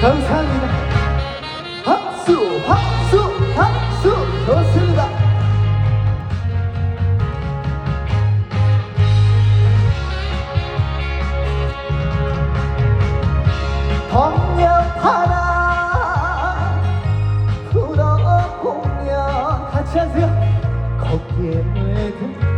감사합니다. 박수, 박수, 박수. 좋습니다. 번역하라 불어 공연 같이 하세요 거기에 모든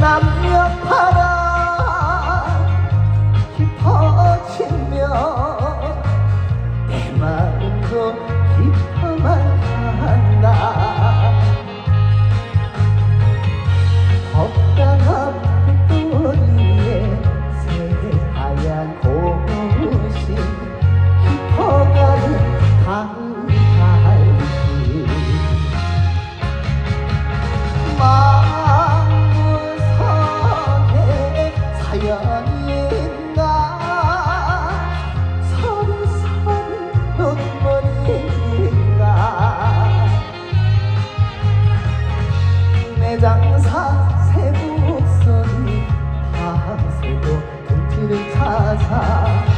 남녀파라 내 장사 새고 없어진 밤새고 돈 튀는 타사.